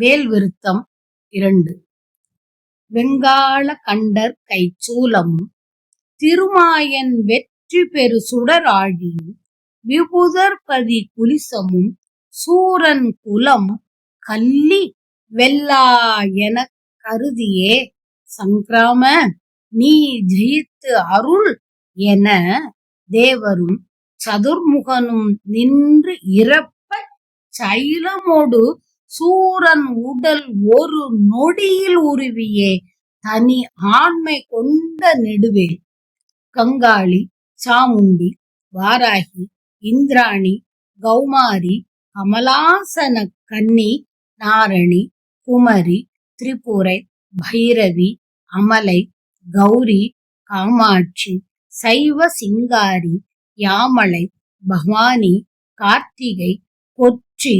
வேல் விருத்தம் இரண்டு. வெங்காள கண்டர் கைச்சூலமும் திருமாயன் வெற்றி பெரு சுடராழியும் விபுதர்பதி குலிசமும் சூரன் குலம் கல்லி வெல்லா என கருதியே சங்கிராம நீ ஜெயித்து அருள் என தேவரும் சதுர்முகனும் நின்று இறப்ப சைலமோடு சூரன் உடல் ஒரு நொடியில் உருவியே தனி ஆண்மை கொண்ட நெடுவேல். கங்காளி சாமுண்டி வாராகி இந்திராணி கௌமாரி கமலாசன கன்னி நாரணி குமரி திரிபுரை பைரவி அமலை கௌரி காமாட்சி சைவ சிங்காரி யாமலை பவானி கார்த்திகை கொச்சி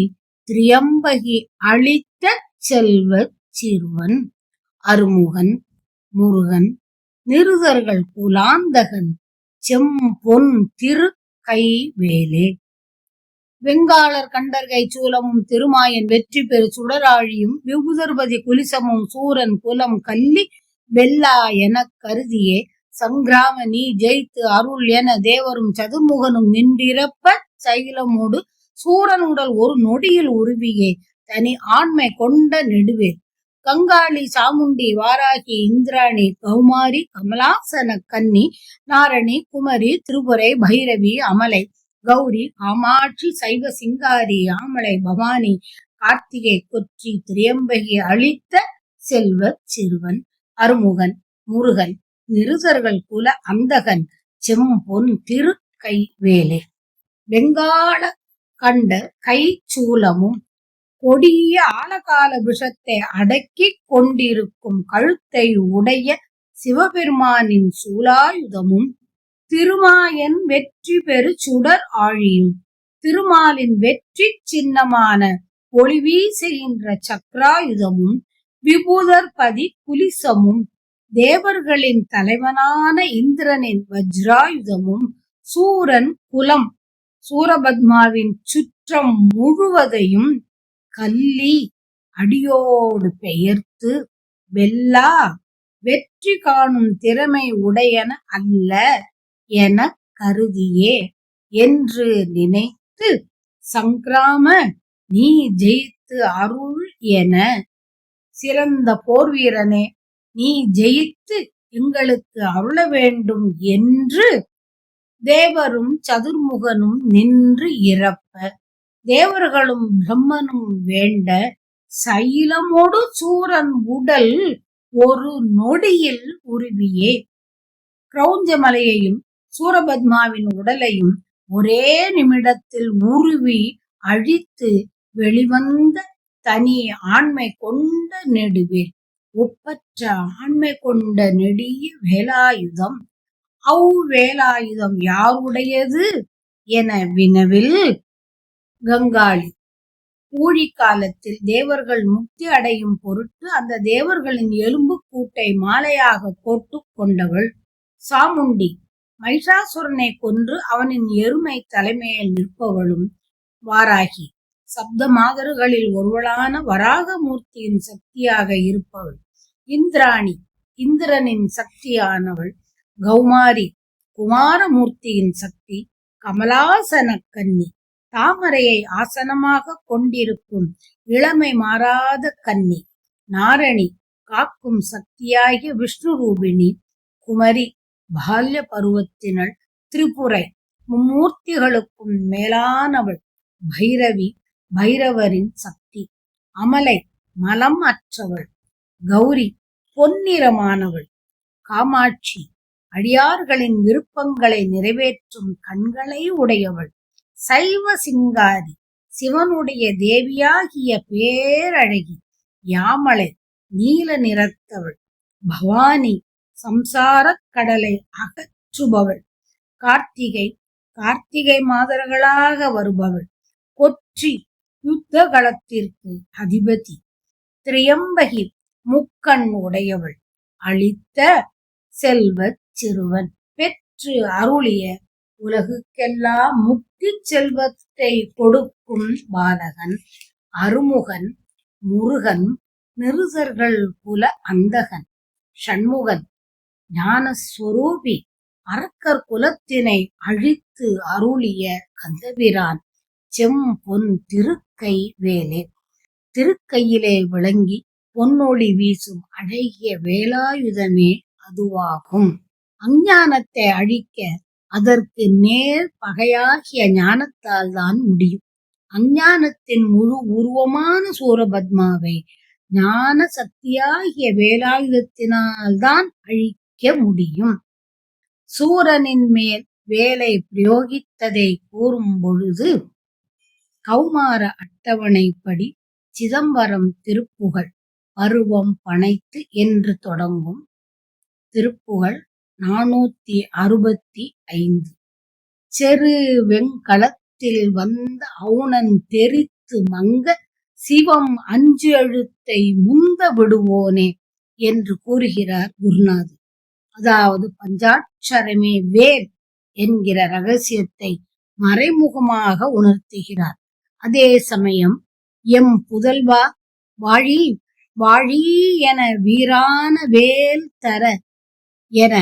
திரியம்பகி அளித்த செல்வ சிறுவன் அருமுகன் முருகன் நிருதர்கள் புலாந்தகன் செம்பொன் திரு கைவேலே. வெங்காளர் கண்டர்கை சூலமும் திருமாயன் வெற்றி பெரு சுடராழியும் விபுதர்பதி குலிசமும் சூரன் குலம் கல்லி வெல்லா எனக் கருதியே. சங்கிராம நீ ஜெயித்து அருள் என தேவரும் சதுமுகனும் நின்றிரப்ப சைலமோடு சூரன் உடல் ஒரு நொடியில் உருவியே தனி ஆண்மை கொண்ட நெடுவே. கங்காளி சாமுண்டி வாராகி இந்திராணி கௌமாரி கமலாசன கன்னி நாரணி குமரி திருபுரை பைரவி அமலை கௌரி காமாட்சி சைவ சிங்காரி ஆமலை பவானி கார்த்திகை கொச்சி திரியம்பகி அளித்த செல்வ சிறுவன் அருமுகன் முருகன் நிருதர்கள் குல அந்தகன் செம்பொன் திரு கைவேலே வெங்காள கண்ட கை சூலமும் கொடிய ஆலகால விஷத்தை அடக்கிக் கொண்டிருக்கும் கழுத்தை உடைய சிவபெருமானின் சூலாயுதமும் திருமாயன் வெற்றி பெரு சுடர் ஆழியும். திருமாலின் வெற்றி சின்னமான ஒளி வீசுகின்ற சக்ராயுதமும் விபூதர்பதி குலிசமும் தேவர்களின் தலைவனான இந்திரனின் வஜ்ராயுதமும் சூரன் குலம் சூரபத்மாவின் சுற்றம் முழுவதையும் கல்லி அடியோடு பெயர்த்து வெல்லா வெற்றி காணும் திறமை உடையன அல்ல என கருதியே என்று நினைத்து சங்கிராம நீ ஜெயித்து அருள் என சிறந்த போர் வீரனே நீ ஜெயித்து எங்களுக்கு அருள வேண்டும் என்று தேவரும் சதுர்முகனும் நின்று இறப்ப. தேவர்களும் பிரம்மனும் வேண்ட சைலமோடு சூரன் உடல் ஒரு நொடியில் உருவியே. கிரௌஞ்சமலையையும் சூரபத்மாவின் உடலையும் ஒரே நிமிடத்தில் உருவி அழித்து வெளிவந்த தனி ஆண்மை கொண்ட நெடுவேல் ஒப்பற்ற ஆண்மை கொண்ட நெடிய வேலாயுதம். அவ்வேலாயுதம் யாருடையது? என வினவில் கங்காளி. ஊழி காலத்தில் தேவர்கள் முக்தி அடையும் பொருட்டு அந்த தேவர்களின் எலும்பு கூட்டை மாலையாக போட்டு கொண்டவள் சாமுண்டி. மைஷாசுரனை கொன்று அவனின் எருமை தலைமையில் நிற்பவளும் வாராகி. சப்த மாதர்களில் ஒருவளான வராகமூர்த்தியின் சக்தியாக இருப்பவள். இந்திராணி. இந்திரனின் சக்தியானவள். கௌமாரி குமாரமூர்த்தியின் சக்தி கமலாசன கன்னி தாமரையை ஆசனமாக கொண்டிருக்கும் இளமை மாறாத கன்னி. நாரணி காக்கும் சக்தியாகிய விஷ்ணு ரூபிணி குமரி பால்ய பருவத்தினள் திரிபுரை மும்மூர்த்திகளுக்கும் மேலானவள் பைரவி பைரவரின் சக்தி. அமலை மலம் அற்றவள் கௌரி பொன்னிறமானவள் காமாட்சி அடியார்களின் விருப்பங்களை நிறைவேற்றும் கண்களை உடையவள். சைவ சிங்காரி சிவனுடைய தேவியாகிய பேரழகி யாமலை நீல நிறத்தவள். பவானி சம்சாரக் கடலை அகற்றுபவள். கார்த்திகை கார்த்திகை மாதர்களாக வருபவள். கொற்றி யுத்த களத்திற்கு அதிபதி. திரியம்பகி முக்கண் உடையவள். அளித்த செல்வத் சிறுவன் பெற்று அருளிய உலகுக்கெல்லாம் முக்தி செல்வத்தை கொடுக்கும் பாலகன் அருமுகன் முருகன் நிருசர்கள் குல அந்தகன் ஷண்முகன் ஞானஸ்வரூபி அரக்கர் குலத்தினை அழித்து அருளிய கந்தபிரான் செம்பொன் திருக்கை வேலே. திருக்கையிலே விளங்கி பொன்னொளி வீசும் அழகிய வேலாயுதமே அதுவாகும். அஞ்ஞானத்தை அழிக்க அதற்கு நேர் பகையாகிய ஞானத்தால் தான் முடியும். அஞ்ஞானத்தின் முழு உருவமான சூரபத்மாவை ஞான சக்தியாகிய வேலாயுதத்தினால்தான் அழிக்க முடியும். சூரனின் மேல் வேலை பிரயோகித்ததை கூறும் பொழுது கௌமார அட்டவணைப்படி சிதம்பரம் திருப்புகழ் பருவம் பனைத்து என்று தொடங்கும். திருப்புகழ் நானூத்தி அறுபத்தி ஐந்து. செரு வெண்கலத்தில் வந்த அவுணன் தெரித்து மங்க சிவம் அஞ்சு எழுத்தை முந்த விடுவோனே என்று கூறுகிறார் குருநாதர். அதாவது பஞ்சாட்சரமே வேல் என்கிற ரகசியத்தை மறைமுகமாக உணர்த்துகிறார். அதே சமயம் எம் புதல்வா வாழி வாழி என வீரான வேல் தர என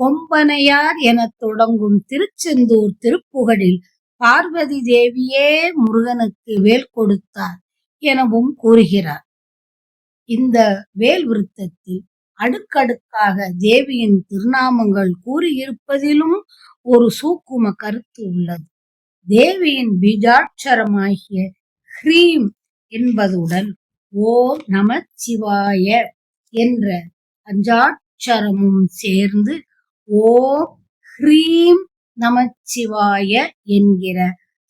கொம்பனையார் எனத் தொடங்கும் திருச்செந்தூர் திருப்புகழில் பார்வதி தேவியே முருகனுக்கு வேல் கொடுத்தார் எனவும் கூறுகிறார். இந்த வேல் விருத்தத்தில் அடுக்கடுக்காக தேவியின் திருநாமங்கள் கூறியிருப்பதிலும் ஒரு சூக்கும கருத்து உள்ளது. தேவியின் பீஜாட்சரமாகிய ஹ்ரீம் என்பதுடன் ஓம் நமச்சிவாய என்ற பஞ்சாட்சரமும் சேர்ந்து ஓம் ஹ்ரீம் நமச்சிவாய என்கிற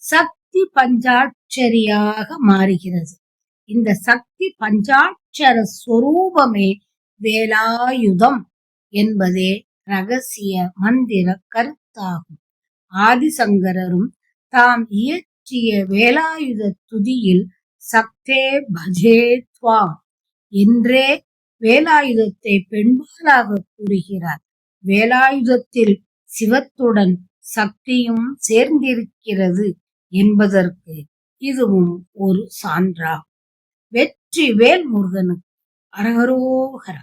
சக்தி பஞ்சாட்சரியாக மாறுகிறது. இந்த சக்தி பஞ்சாட்சர ஸ்வரூபமே வேலாயுதம் என்பதே ரகசிய மந்திர கருத்தாகும். ஆதிசங்கரரும் தாம் இயற்றிய வேலாயுத துதியில் சக்தே பஜேத்வா என்றே வேலாயுதத்தை பெண்பாலாக கூறுகிறார். வேலாயுதத்தில் சிவத்துடன் சக்தியும் சேர்ந்திருக்கிறது என்பதற்கு இதுவும் ஒரு சான்றாகும் வெற்றி வேல் முருகனுக்கு அரகரோகரா.